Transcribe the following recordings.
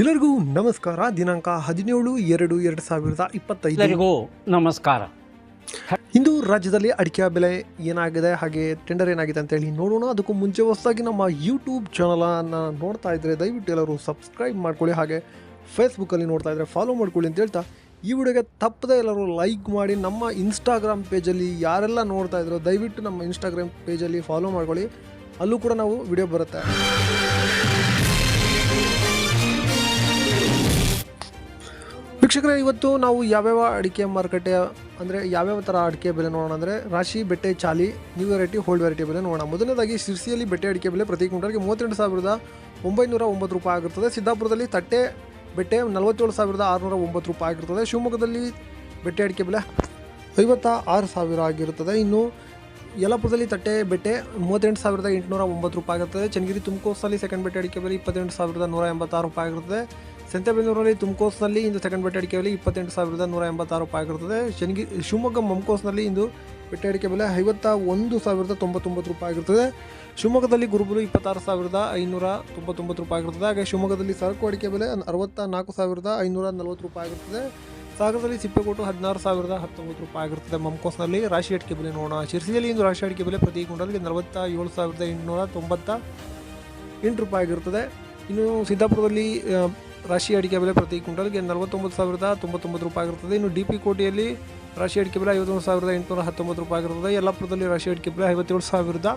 ಎಲ್ಲರಿಗೂ ನಮಸ್ಕಾರ. ದಿನಾಂಕ ಹದಿನೇಳು ಎರಡು ಎರಡು ಸಾವಿರದ ಇಪ್ಪತ್ತೈದು. ಎಲ್ಲರಿಗೂ ನಮಸ್ಕಾರ. ಇಂದು ರಾಜ್ಯದಲ್ಲಿ ಅಡಿಕೆ ಬೆಲೆ ಏನಾಗಿದೆ ಹಾಗೆ ಟೆಂಡರ್ ಏನಾಗಿದೆ ಅಂತ ಹೇಳಿ ನೋಡೋಣ. ಅದಕ್ಕೂ ಮುಂಚೆ ಹೊಸದಾಗಿ ನಮ್ಮ ಯೂಟ್ಯೂಬ್ ಚಾನಲನ್ನು ನೋಡ್ತಾ ಇದ್ರೆ ದಯವಿಟ್ಟು ಎಲ್ಲರೂ ಸಬ್ಸ್ಕ್ರೈಬ್ ಮಾಡ್ಕೊಳ್ಳಿ ಹಾಗೆ ಫೇಸ್ಬುಕ್ಕಲ್ಲಿ ನೋಡ್ತಾ ಇದ್ರೆ ಫಾಲೋ ಮಾಡ್ಕೊಳ್ಳಿ ಅಂತ ಹೇಳ್ತಾ. ಈ ವಿಡಿಯೋಗೆ ತಪ್ಪದೆ ಎಲ್ಲರೂ ಲೈಕ್ ಮಾಡಿ ನಮ್ಮ ಇನ್ಸ್ಟಾಗ್ರಾಮ್ ಪೇಜಲ್ಲಿ ಯಾರೆಲ್ಲ ನೋಡ್ತಾ ಇದ್ರು ದಯವಿಟ್ಟು ನಮ್ಮ ಇನ್ಸ್ಟಾಗ್ರಾಮ್ ಪೇಜಲ್ಲಿ ಫಾಲೋ ಮಾಡ್ಕೊಳ್ಳಿ. ಅಲ್ಲೂ ಕೂಡ ನಾವು ವಿಡಿಯೋ ಬರುತ್ತೆ. ವೀಕ್ಷಕರೇ, ಇವತ್ತು ನಾವು ಯಾವ್ಯಾವ ಅಡಿಕೆ ಮಾರುಕಟ್ಟೆ, ಅಂದರೆ ಯಾವ್ಯಾವ ಥರ ಅಡಿಕೆ ಬೆಲೆ ನೋಡೋಣ ಅಂದರೆ ರಾಶಿ, ಬೆಟ್ಟೆ, ಚಾಲಿ ನ್ಯೂ ವೆರೈಟಿ ಹೋಲ್ಡ್ ವೆರೈಟಿ ಬೆಲೆ ನೋಡೋಣ. ಮೊದಲನೇದಾಗಿ ಶಿರ್ಸಿಯಲ್ಲಿ ಬೆಟ್ಟೆ ಅಡಿಕೆ ಬೆಲೆ ಪ್ರತಿ ಕ್ವಿಂಟಲ್ಗೆ ಮೂವತ್ತೆಂಟು ಸಾವಿರದ ಒಂಬೈನೂರ ಒಂಬತ್ತು ರೂಪಾಯಿ ಆಗಿರ್ತದೆ. ಸಿದ್ದಾಪುರದಲ್ಲಿ ತಟ್ಟೆ, ಬೆಟ್ಟೆ ನಲವತ್ತೇಳು ಸಾವಿರದ ಆರುನೂರ ಒಂಬತ್ತು ರೂಪಾಯಿ ಆಗಿರ್ತದೆ. ಶಿವಮೊಗ್ಗದಲ್ಲಿ ಬೆಟ್ಟೆ ಅಡಿಕೆ ಬೆಲೆ ಐವತ್ತ ಆರು ಸಾವಿರ ಆಗಿರುತ್ತದೆ ಇನ್ನು ಯಲಪುರದಲ್ಲಿ ತಟ್ಟೆ, ಬೆಟ್ಟೆ ಮೂವತ್ತೆಂಟು ಸಾವಿರದ ಎಂಟುನೂರ ಒಂಬತ್ತು ರೂಪಾಯಿ ಆಗಿರ್ತದೆ. ಚನ್ನಗಿರಿ ತುಮಕೋಸಲ್ಲಿ ಸೆಕೆಂಡ್ ಬೆಟ್ಟೆ ಅಡಿಕೆ ಬೆಲೆ ಇಪ್ಪತ್ತೆಂಟು ಸಾವಿರದ ನೂರ ಎಂಬತ್ತಾರು ರೂಪಾಯಿ ಆಗಿರ್ತದೆ. ಸಂತೆಬೆನ್ನೂರಲ್ಲಿ ತುಮಕೋಸ್ನಲ್ಲಿ ಇಂದು ಸೆಕೆಂಡ್ ಬೆಟ್ಟಡಿಕೆ ಬೆಲೆ ಇಪ್ಪತ್ತೆಂಟು ಸಾವಿರದ ನೂರ ಎಂಬತ್ತಾರು ರೂಪಾಯಿ ಆಗಿರುತ್ತದೆ ಶನಿಗಿ, ಶಿವಮೊಗ್ಗ ಮಮ್ಕೋಸ್ನಲ್ಲಿ ಇಂದು ಬೆಟ್ಟ ಅಡಿಕೆ ಬೆಲೆ ಐವತ್ತ ಒಂದು ಸಾವಿರದ ತೊಂಬತ್ತೊಂಬತ್ತು ರೂಪಾಯಿ ಆಗಿರುತ್ತದೆ. ಶಿವಮೊಗ್ಗದಲ್ಲಿ ಗುರುಬುರು ಇಪ್ಪತ್ತಾರು ಸಾವಿರದ ಐನೂರ ತೊಂಬತ್ತೊಂಬತ್ತು ರೂಪಾಯಿ ಆಗಿರುತ್ತದೆ. ಹಾಗೆ ಶಿವಮೊಗ್ಗದಲ್ಲಿ ಸರಕು ಅಡಿಕೆ ಬೆಲೆ ಅರವತ್ತ ನಾಲ್ಕು ಸಾವಿರದ ಐನೂರ ನಲವತ್ತು ರೂಪಾಯಿ ಆಗಿರುತ್ತದೆ. ಸಾಗರದಲ್ಲಿ ಸಿಪ್ಪೆಗೋಟು ಹದಿನಾರು ಸಾವಿರದ ಹತ್ತೊಂಬತ್ತು ರೂಪಾಯಿ ಆಗಿರುತ್ತದೆ. ಮಮ್ಕೋಸ್ನಲ್ಲಿ ರಾಶಿ ಅಡಿಕೆ ಬೆಲೆ ನೋಡೋಣ. ಶಿರ್ಸಿಯಲ್ಲಿ ಇಂದು ರಾಶಿ ಅಡಿಕೆ ಬೆಲೆ ಪ್ರತಿ ಕ್ವಿಂಟಲ್ಗೆ ನಲವತ್ತ ಏಳು ಸಾವಿರದ ಎಂಟುನೂರ ತೊಂಬತ್ತ ಎಂಟು ರೂಪಾಯಿ ಆಗಿರುತ್ತದೆ. ಇನ್ನು ಸಿದ್ದಾಪುರದಲ್ಲಿ ರಾಶಿ ಅಡಿಕೆ ಬೆಲೆ ಪ್ರತಿ ಕ್ವಿಂಟಲ್ಗೆ ನಲವತ್ತೊಂಬತ್ತು ಸಾವಿರದ ತೊಂಬತ್ತೊಂಬತ್ತು ರೂಪಾಯಿ ಆಗಿರ್ತದೆ ಇನ್ನು ಡಿ ಪಿ ಕೋಟೆಯಲ್ಲಿ ರಾಶಿ ಅಡಿಕೆ ಬೆಲೆ ಐವತ್ತೊಂದು ಸಾವಿರದ ಎಂಟುನೂರ ಹತ್ತೊಂಬತ್ತು ರೂಪಾಯಿ ಆಗಿರ್ತದೆ ಯಲ್ಲಾಪುರದಲ್ಲಿ ರಾಶಿ ಅಡಿಕೆ ಬೆಲೆ ಐವತ್ತೇಳು ಸಾವಿರದ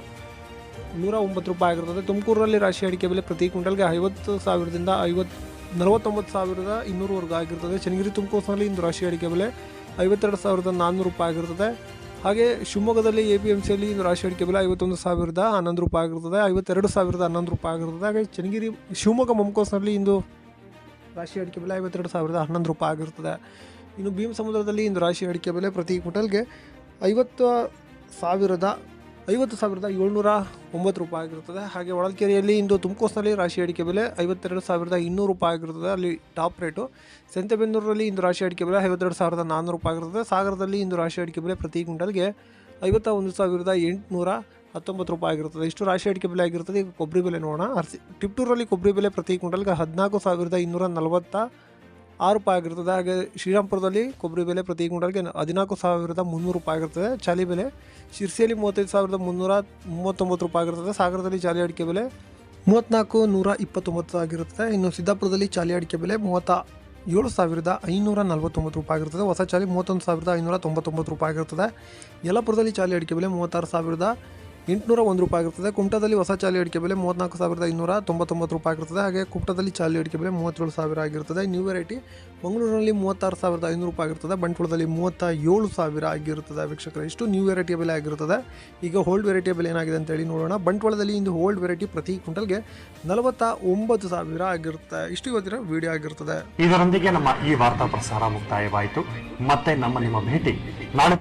ನೂರ ಒಂಬತ್ತು ರೂಪಾಯಿ ಆಗಿರ್ತದೆ ತುಮಕೂರಲ್ಲಿ ರಾಶಿ ಅಡಿಕೆ ಬೆಲೆ ಪ್ರತಿ ಕ್ವಿಂಟಲ್ಗೆ ಐವತ್ತು ಸಾವಿರದಿಂದ ಐವತ್ತು ನಲವತ್ತೊಂಬತ್ತು ಸಾವಿರದ ಇನ್ನೂರವರೆಗೂ ಆಗಿರ್ತದೆ ಚನ್ನಗಿರಿ ತುಮಕೂರಿನಲ್ಲಿ ಇಂದು ರಾಶಿ ಅಡಿಕೆ ಬೆಲೆ ಐವತ್ತೆರಡು ಸಾವಿರದ ನಾನ್ನೂರು ರೂಪಾಯಿ ಆಗಿರ್ತದೆ ಹಾಗೆ ಶಿವಮೊಗ್ಗದಲ್ಲಿ ಎ ಪಿ ಎಂ ಸಿಯಲ್ಲಿ ಇಂದು ರಾಶಿ ಅಡಿಕೆ ಬೆಲೆ ಐವತ್ತೊಂದು ಸಾವಿರದ ಹನ್ನೊಂದು ರೂಪಾಯಿ ಆಗಿರ್ತದೆ ಐವತ್ತೆರಡು ಸಾವಿರದ ಹನ್ನೊಂದು ರೂಪಾಯಿ ಆಗಿರ್ತದೆ ಹಾಗೆ ಚನ್ನಗಿರಿ, ಶಿವಮೊಗ್ಗ, ಮೊಮ್ಕೋಸ್ನಲ್ಲಿ ಇಂದು ರಾಶಿ ಅಡಿಕೆ ಬೆಲೆ ಐವತ್ತೆರಡು ಸಾವಿರದ ಹನ್ನೊಂದು ರೂಪಾಯಿ ಆಗಿರ್ತದೆ. ಇನ್ನು ಭೀಮ ಸಮುದ್ರದಲ್ಲಿ ಇಂದು ರಾಶಿ ಅಡಿಕೆ ಬೆಲೆ ಪ್ರತಿ ಕ್ವಿಂಟಲ್ಗೆ ಐವತ್ತು ಸಾವಿರದ ಐವತ್ತು ಸಾವಿರದ ಏಳ್ನೂರ ಒಂಬತ್ತು ರೂಪಾಯಿ ಆಗಿರ್ತದೆ. ಹಾಗೆ ಹೊಳಲ್ಕೆರೆಯಲ್ಲಿ ಇಂದು ತುಮಕೂರಿನಲ್ಲಿ ರಾಶಿ ಅಡಿಕೆ ಬೆಲೆ ಐವತ್ತೆರಡು ಸಾವಿರದ ಇನ್ನೂರು ರೂಪಾಯಿ ಆಗಿರ್ತದೆ. ಅಲ್ಲಿ ಟಾಪ್ ರೇಟು. ಸಂತೆಬೆನ್ನೂರಲ್ಲಿ ಇಂದು ರಾಶಿ ಅಡಿಕೆ ಬೆಲೆ ಐವತ್ತೆರಡು ಸಾವಿರದ ನಾನ್ನೂರು ರೂಪಾಯಿ ಆಗಿರ್ತದೆ. ಸಾಗರದಲ್ಲಿ ಇಂದು ರಾಶಿ ಅಡಿಕೆ ಬೆಲೆ ಪ್ರತಿ ಕ್ವಿಂಟಲ್ಗೆ ಐವತ್ತ ಒಂದು ಸಾವಿರದ ಎಂಟುನೂರ ಹತ್ತೊಂಬತ್ತು ರೂಪಾಯಿ ಆಗಿರ್ತದೆ. ಇಷ್ಟು ರಾಶಿ ಅಡಿಕೆ ಬೆಲೆ ಆಗಿರುತ್ತದೆ ಈಗ ಕೊಬ್ಬರಿ ಬೆಲೆ ನೋಡೋಣ. ಅರ್ಸಿ, ಟಿಪ್ಟೂರಲ್ಲಿ ಕೊಬ್ಬರಿ ಬೆಲೆ ಪ್ರತಿ ಕ್ವಿಂಟಲ್ಗೆ ಹದಿನಾಲ್ಕು ಸಾವಿರದ ಇನ್ನೂರ ನಲವತ್ತ ಆರು ರೂಪಾಯಿ ಆಗಿರ್ತದೆ. ಹಾಗೆ ಶ್ರೀರಾಮ್ಪುರದಲ್ಲಿ ಕೊಬ್ಬರಿ ಬೆಲೆ ಪ್ರತಿ ಕ್ವಿಂಟಲ್ಗೆ ಹದಿನಾಲ್ಕು ಸಾವಿರದ ಮುನ್ನೂರು ರೂಪಾಯಿ ಆಗಿರ್ತದೆ. ಚಾಲಿ ಬೆಲೆ, ಶಿರ್ಸಿಯಲ್ಲಿ ಮೂವತ್ತೈದು ಸಾವಿರದ ಮುನ್ನೂರ ಮೂವತ್ತೊಂಬತ್ತು ರೂಪಾಯಿ ಆಗಿರ್ತದೆ. ಸಾಗರದಲ್ಲಿ ಚಾಲಿ ಅಡಿಕೆ ಬೆಲೆ ಮೂವತ್ತ್ನಾಲ್ಕು ನೂರ ಇಪ್ಪತ್ತೊಂಬತ್ತು ಆಗಿರುತ್ತದೆ ಇನ್ನು ಸಿದ್ದಾಪುರದಲ್ಲಿ ಚಾಲಿ ಅಡಿಕೆ ಬೆಲೆ ಮೂವತ್ತ ಏಳು ಸಾವಿರದ ಐನೂರ ನಲ್ವತ್ತೊಂಬತ್ತು ರೂಪಾಯಿ ಆಗಿರ್ತದೆ. ಹೊಸ ಚಾಲಿ ಮೂವತ್ತೊಂದು ಸಾವಿರದ ಐನೂರ ತೊಂಬತ್ತೊಂಬತ್ತು ರೂಪಾಯಿ ಆಗಿರ್ತದೆ. ಯಲಪುರದಲ್ಲಿ ಚಾಲಿ ಅಡಿಕೆ ಬೆಲೆ ಮೂವತ್ತಾರು ಸಾವಿರದ ಎಂಟುನೂರ ಒಂದು ರೂಪಾಯಿ ಆಗಿರ್ತದೆ. ಕುಂಟದಲ್ಲಿ ಹೊಸ ಚಾಲಿ ಅಡಿಕೆ ಬೆಲೆ ಮೂವತ್ತ್ನಾಲ್ಕು ಸಾವಿರದ ಇನ್ನೂರ ತೊಂಬತ್ತೊಂಬತ್ತು ರೂಪಾಯಿ ಆಗಿರ್ತದೆ. ಹಾಗೆ ಕುಮಟದಲ್ಲಿ ಚಾಲಿ ಅಡಿಕೆ ಬೆಲೆ ಮೂವತ್ತೇಳು ಸಾವಿರ ಆಗಿರ್ತದೆ. ನ್ಯೂ ವೆರೈಟಿ ಮಂಗಳೂರಿನಲ್ಲಿ ಮೂವತ್ತಾರು ಸಾವಿರದ ಐನೂರು ರೂಪಾಯಿ ಆಗಿರ್ತದೆ. ಬಂಟ್ವಾಳದಲ್ಲಿ ಮೂವತ್ತ ಏಳು ಸಾವಿರ ಆಗಿರುತ್ತದೆ ವೀಕ್ಷಕರ. ಇಷ್ಟು ನ್ಯೂ ವೆರೈಟಿಯ ಬೆಲೆ ಆಗಿರುತ್ತದೆ ಈಗ ಹೋಲ್ಡ್ ವೆರೈಟಿಯ ಬೆಲೆ ಏನಾಗಿದೆ ಅಂತ ಹೇಳಿ ನೋಡೋಣ. ಬಂಟ್ವಾಳದಲ್ಲಿ ಇಂದು ಹೋಲ್ಡ್ ವೆರೈಟಿ ಪ್ರತಿ ಕ್ವಿಂಟಲ್ಗೆ ನಲವತ್ತ ಒಂಬತ್ತು ಸಾವಿರ ಆಗಿರುತ್ತೆ. ಇಷ್ಟು ಇವತ್ತಿನ ವಿಡಿಯೋ ಆಗಿರ್ತದೆ. ಇದರೊಂದಿಗೆ ನಮ್ಮ ಈ ವಾರ್ತಾ ಪ್ರಸಾರ ಮುಕ್ತಾಯವಾಯಿತು. ಮತ್ತೆ ನಮ್ಮ ನಿಮ್ಮ ಭೇಟಿ ನಾಳೆ